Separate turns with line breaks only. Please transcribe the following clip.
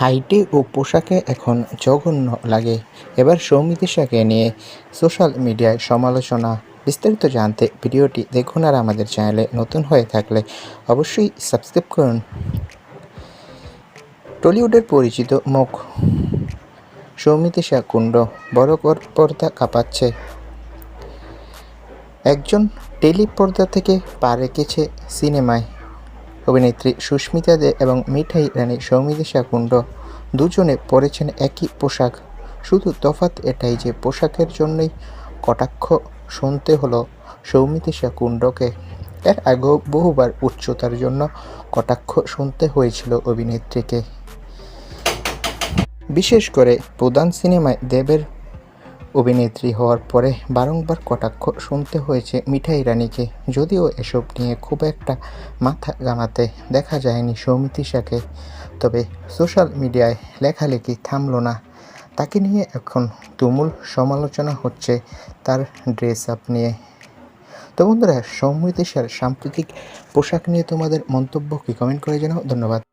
হাইটে ও পোশাকে এখন জঘন্য লাগে। এবার সৌমিতিশাকে নিয়ে সোশ্যাল মিডিয়ায় সমালোচনা। বিস্তারিত জানতে ভিডিওটি দেখুন আর আমাদের চ্যানেলে নতুন হয়ে থাকলে অবশ্যই সাবস্ক্রাইব করুন। টলিউডের পরিচিত মুখ। সৌমিতিশা কুণ্ড বড় কর- পর্দা কাঁপাচ্ছে। একজন টেলি পর্দা থেকে পা রেখেছে সিনেমায়। অভিনেত্রী সুস্মিতা দে এবং মিঠাই রানী সৌমিতিশা কুণ্ড দুজনে পরেছেন একই পোশাক। শুধু তফাৎ এটাই যে পোশাকের জন্যই কটাক্ষ শুনতে হলো সৌমিতিশা কুণ্ডকে এর আগেও বহুবার উচ্চতার জন্য কটাক্ষ শুনতে হয়েছিল অভিনেত্রীকে। বিশেষ করে প্রধান সিনেমায় দেবের অভিনেত্রী হওয়ার পরে বারংবার কটাক্ষ শুনতে হয়েছে মিঠাই রানীকে। যদিও এসব নিয়ে খুব একটা মাথা গামাতে দেখা যায়নি সৌমিতিশাকে তবে সোশ্যাল মিডিয়ায় লেখালেখি থামলো না। তাকে নিয়ে এখন তুমুল সমালোচনা হচ্ছে তার ড্রেস আপ নিয়ে। তো বন্ধুরা সৌমিতিশার সাম্প্রতিক পোশাক নিয়ে তোমাদের মন্তব্য কি? কমেন্ট করে জানাও। ধন্যবাদ।